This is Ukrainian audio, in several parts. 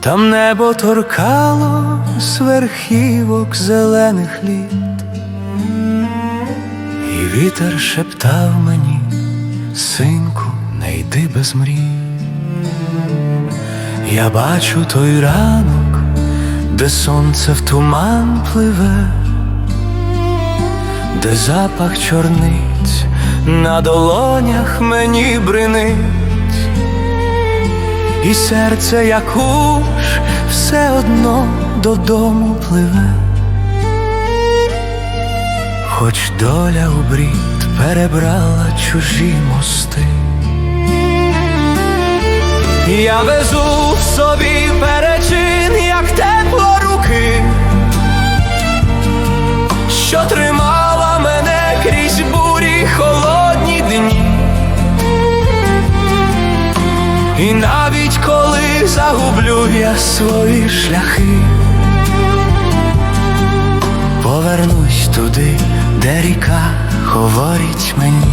Там небо торкало верхівок зелених літ, і вітер шептав мені, синку, не йди без мрій. Я бачу той ранок, де сонце в туман пливе, де запах чорниць на долонях мені бринить, і серце, як уж, все одно додому пливе, хоч доля у брід перебрала чужі мости. Я везу в собі перечин, як тепло руки, що тримала мене крізь бурі холодні дні. І загублю я свої шляхи, повернусь туди, де ріка говорить мені.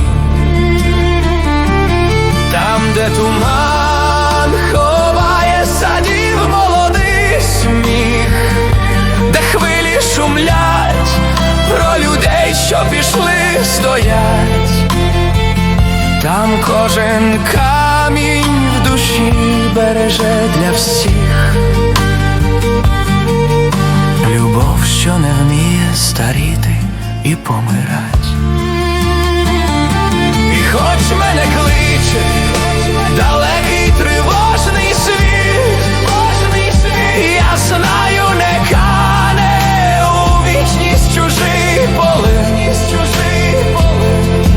Там, де туман ховає садів молодий сміх, де хвилі шумлять, про людей, що пішли, стоять, там кожен береже для всіх. Любов, що не вміє старіти і помирать. І хоч мене кличе далекий тривожний світ, я знаю, не кане у вічність чужий полин,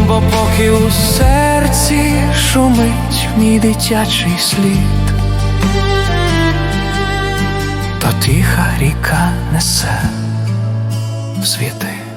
бо поки у серці шумить мій дитячий слід, ріка несе в світи.